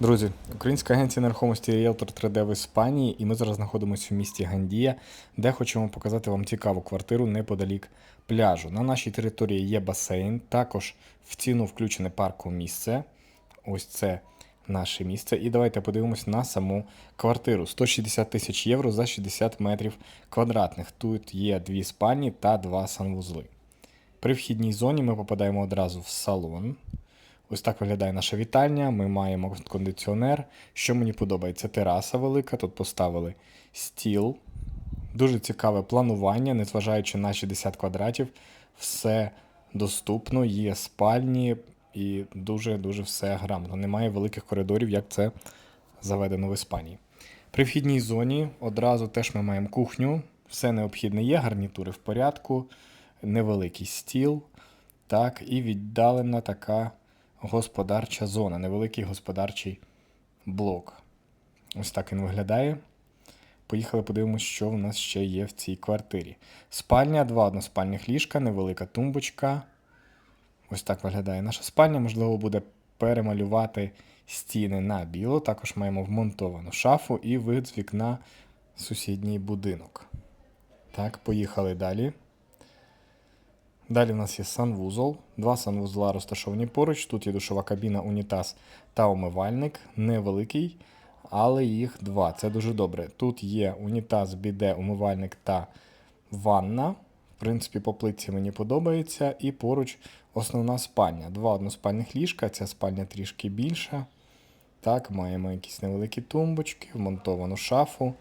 Друзі, українська агенція нерухомості Realtor 3D в Іспанії, і ми зараз знаходимося в місті Гандія, де хочемо показати вам цікаву квартиру неподалік пляжу. На нашій території є басейн, також в ціну включене парку місце. Ось це наше місце. І давайте подивимось на саму квартиру. 160 тисяч євро за 60 метрів квадратних. Тут є дві спальні та два санвузли. При вхідній зоні ми попадаємо одразу в салон. Ось так виглядає наша вітальня. Ми маємо кондиціонер. Що мені подобається, тераса велика. Тут поставили стіл. Дуже цікаве планування, незважаючи на 60 квадратів, все доступно, є спальні і дуже-дуже все грамотно. Немає великих коридорів, як це заведено в Іспанії. При вхідній зоні одразу теж ми маємо кухню. Все необхідне є, гарнітури в порядку, невеликий стіл. Так, і віддалена така господарча зона, невеликий господарчий блок. Ось так він виглядає. Поїхали подивимося, що в нас ще є в цій квартирі. Спальня, два односпальних ліжка, невелика тумбочка. Ось так виглядає наша спальня. Можливо, буде перемалювати стіни на біло. Також маємо вмонтовану шафу і вид з вікна сусідній будинок. Так, поїхали далі. Далі в нас є санвузол. Два санвузла розташовані поруч. Тут є душова кабіна, унітаз та умивальник. Невеликий, але їх два. Це дуже добре. Тут є унітаз, біде, умивальник та ванна. В принципі, по плитці мені подобається. І поруч основна спальня. Два односпальних ліжка. Ця спальня трішки більша. Так, маємо якісь невеликі тумбочки, вмонтовану шафу.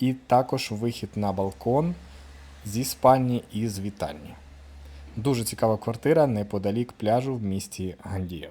І також вихід на балкон зі спальні і з вітальні. Дуже цікава квартира неподалік пляжу в місті Гандія.